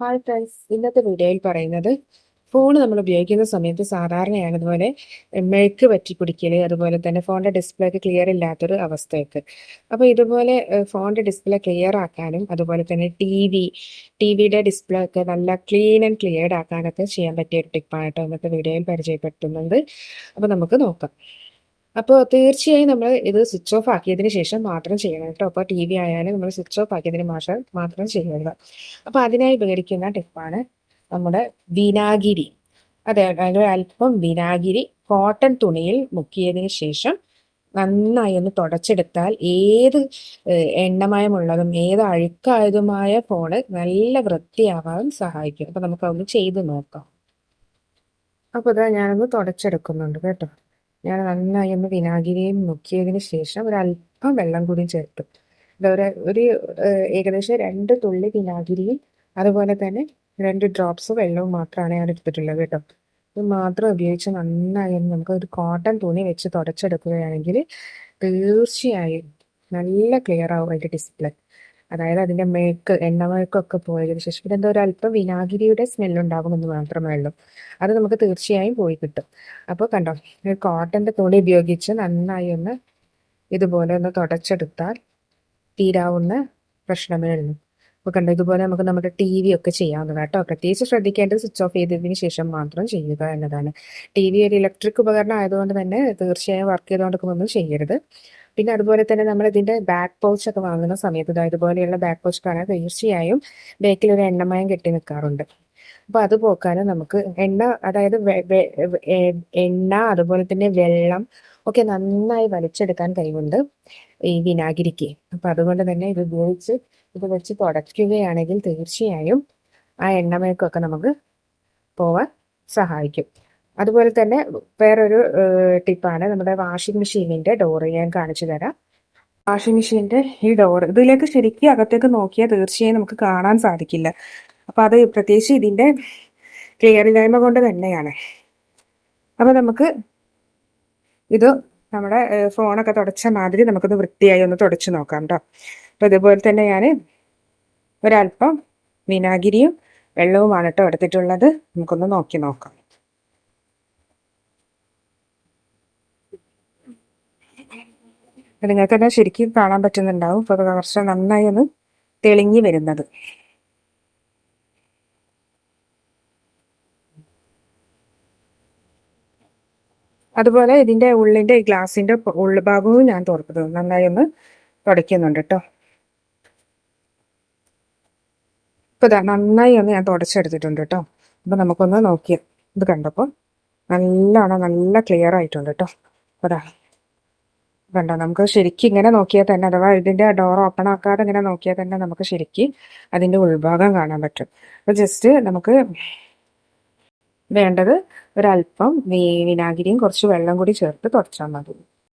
Hi friends ഇന്നത്തെ വീഡിയോയിൽ പറയുന്നത് ഫോൺ നമ്മൾ ഉപയോഗിക്കുന്ന സമയത്ത് സാധാരണയാണ് അതുപോലെ മെഴുക്ക് പറ്റി പിടിക്കൽ അതുപോലെ തന്നെ ഫോണിന്റെ ഡിസ്പ്ലേ ഒക്കെ ക്ലിയർ ഇല്ലാത്തൊരു അവസ്ഥയൊക്കെ. അപ്പോൾ ഇതുപോലെ ഫോണിന്റെ ഡിസ്പ്ലേ ക്ലിയർ ആക്കാനും അതുപോലെ തന്നെ ടി വി ടി വിയുടെ ഡിസ്പ്ലേ ഒക്കെ നല്ല ക്ലീൻ ആൻഡ് ക്ലിയർഡ് ആക്കാനൊക്കെ ചെയ്യാൻ പറ്റിയ ഒരു ടിപ്പാണ് കേട്ടോ ഇന്നത്തെ വീഡിയോയിൽ പരിചയപ്പെടുത്തുന്നുണ്ട്. അപ്പോൾ നമുക്ക് നോക്കാം. അപ്പോൾ തീർച്ചയായും നമ്മൾ ഇത് സ്വിച്ച് ഓഫ് ആക്കിയതിന് ശേഷം മാത്രം ചെയ്യണം കേട്ടോ. അപ്പോൾ ടി വി ആയാലും നമ്മൾ സ്വിച്ച് ഓഫ് ആക്കിയതിന് ശേഷം മാത്രം ചെയ്യുക അപ്പോൾ അതിനായി ഉപകരിക്കുന്ന ടിപ്പാണ് നമ്മുടെ വിനാഗിരി. അതെ അല്പം വിനാഗിരി കോട്ടൺ തുണിയിൽ മുക്കിയതിന് ശേഷം നന്നായി ഒന്ന് തുടച്ചെടുത്താൽ ഏത് എണ്ണമയമുള്ളതും ഏത് അഴുക്കായതുമായ ഫോണ് നല്ല വൃത്തിയാവാൻ സഹായിക്കും. അപ്പോൾ നമുക്ക് അതൊന്ന് ചെയ്ത് നോക്കാം. അപ്പോൾ ഇതാ ഞാനൊന്ന് തുടച്ചെടുക്കുന്നുണ്ട് കേട്ടോ. ഞാൻ നന്നായി ഒന്ന് വിനാഗിരിയും മുക്കിയതിന് ശേഷം ഒരു അല്പം വെള്ളം കൂടി ചേർത്തു. ഒരു ഒരു ഏകദേശം രണ്ട് തുള്ളി വിനാഗിരിയും അതുപോലെ തന്നെ രണ്ട് ഡ്രോപ്സ് വെള്ളവും മാത്രമാണ് ഞാൻ എടുത്തിട്ടുള്ളത് കേട്ടോ. ഇത് മാത്രം ഉപയോഗിച്ച് നന്നായി നമുക്ക് ഒരു കോട്ടൺ തുണി വെച്ച് തുടച്ചെടുക്കുകയാണെങ്കിൽ തീർച്ചയായും നല്ല ക്ലിയർ ആവും അതിന്റെ ഡിസ്പ്ലേ അതായത് അതിന്റെ മേക്ക് എണ്ണമേക്കൊക്കെ പോയതിനു ശേഷം പിന്നെ എന്തോ ഒരു അല്പം വിനാഗിരിയുടെ സ്മെല്ലുണ്ടാകുമെന്ന് മാത്രമേ ഉള്ളൂ അത് നമുക്ക് തീർച്ചയായും പോയി കിട്ടും. അപ്പോൾ കണ്ടോ കോട്ടന്റെ തുണി ഉപയോഗിച്ച് നന്നായി ഒന്ന് ഇതുപോലെ ഒന്ന് തുടച്ചെടുത്താൽ തീരാവുന്ന പ്രശ്നമേ ഉള്ളൂ അപ്പോൾ കണ്ടോ ഇതുപോലെ നമുക്ക് നമ്മുടെ ടി വി ഒക്കെ ചെയ്യാവുന്നതാണ് കേട്ടോ. പ്രത്യേകിച്ച് ശ്രദ്ധിക്കേണ്ടത് സ്വിച്ച് ഓഫ് ചെയ്തതിന് ശേഷം മാത്രം ചെയ്യുക എന്നതാണ്. ടി വി ഒരു ഇലക്ട്രിക് ഉപകരണം ആയതുകൊണ്ട് തന്നെ തീർച്ചയായും വർക്ക് ചെയ്തുകൊണ്ടിരിക്കുമ്പോൾ ചെയ്യരുത്. പിന്നെ അതുപോലെ തന്നെ നമ്മൾ ഇതിന്റെ ബാക്ക് പൗച്ച് ഒക്കെ വാങ്ങുന്ന സമയത്ത് ഇതുപോലെയുള്ള ബാക്ക് പൗച്ച് കാണാൻ തീർച്ചയായും ബാക്കിൽ ഒരു എണ്ണമയം കെട്ടി നിൽക്കാറുണ്ട്. അപ്പൊ അത് പോക്കാനും നമുക്ക് എണ്ണ അതായത് എണ്ണ അതുപോലെ തന്നെ വെള്ളം ഒക്കെ നന്നായി വലിച്ചെടുക്കാൻ കഴിവുണ്ട് ഈ വിനാഗിരിക്ക്. അപ്പൊ അതുകൊണ്ട് തന്നെ ഇത് ഉപയോഗിച്ച് ഇത് വെച്ച് തുടയ്ക്കുകയാണെങ്കിൽ തീർച്ചയായും ആ എണ്ണമയക്കൊക്കെ നമുക്ക് പോവാൻ സഹായിക്കും. അതുപോലെ തന്നെ വേറൊരു ടിപ്പാണ് നമ്മുടെ വാഷിംഗ് മെഷീനിന്റെ ഡോർ ഞാൻ കാണിച്ചു തരാം. വാഷിംഗ് മെഷീന്റെ ഈ ഡോർ ഇതിലേക്ക് ശരിക്കും അകത്തേക്ക് നോക്കിയാൽ തീർച്ചയായും നമുക്ക് കാണാൻ സാധിക്കില്ല. അപ്പൊ അത് പ്രത്യേകിച്ച് ഇതിന്റെ ക്ലിയർ ഇല്ലായ്മ കൊണ്ട് തന്നെയാണ്. അപ്പൊ നമുക്ക് ഇത് നമ്മുടെ ഫോണൊക്കെ തുടച്ച മാതിരി നമുക്കൊന്ന് വൃത്തിയായി ഒന്ന് തുടച്ചു നോക്കാം കേട്ടോ അപ്പൊ ഇതുപോലെ തന്നെ ഞാൻ ഒരല്പം വിനാഗിരിയും വെള്ളവുമാണ് കേട്ടോ എടുത്തിട്ടുള്ളത്. നമുക്കൊന്ന് നോക്കി നോക്കാം. നിങ്ങൾക്ക് തന്നെ ശരിക്കും കാണാൻ പറ്റുന്നുണ്ടാവും. ഇപ്പോൾ കുറച്ച് നന്നായി ഒന്ന് തെളിഞ്ഞു വരുന്നത്. അതുപോലെ ഇതിന്റെ ഉള്ളിന്റെ ഗ്ലാസിന്റെ ഉൾഭാഗവും ഞാൻ തുറക്കുന്നത് നന്നായി ഒന്ന് തുടയ്ക്കുന്നുണ്ട് കേട്ടോ ഇപ്പൊ ഇതാ നന്നായി ഒന്ന് ഞാൻ തുടച്ചെടുത്തിട്ടുണ്ട് കേട്ടോ അപ്പൊ നമുക്കൊന്ന് നോക്കിയാൽ ഇത് കണ്ടപ്പോൾ നല്ലോണം നല്ല ക്ലിയർ ആയിട്ടുണ്ട് കേട്ടോ അതാ കണ്ടോ നമുക്ക് ശരിക്കും ഇങ്ങനെ നോക്കിയാൽ തന്നെ അഥവാ ഇതിന്റെ ഡോർ ഓപ്പൺ ആക്കാതെ ഇങ്ങനെ നോക്കിയാൽ തന്നെ നമുക്ക് ശരിക്കും അതിന്റെ ഉൾഭാഗം കാണാൻ പറ്റും. അപ്പൊ ജസ്റ്റ് നമുക്ക് വേണ്ടത് ഒരല്പം വിനാഗിരിയും കുറച്ച് വെള്ളം കൂടി ചേർത്ത് തുടച്ചാൽ മതി.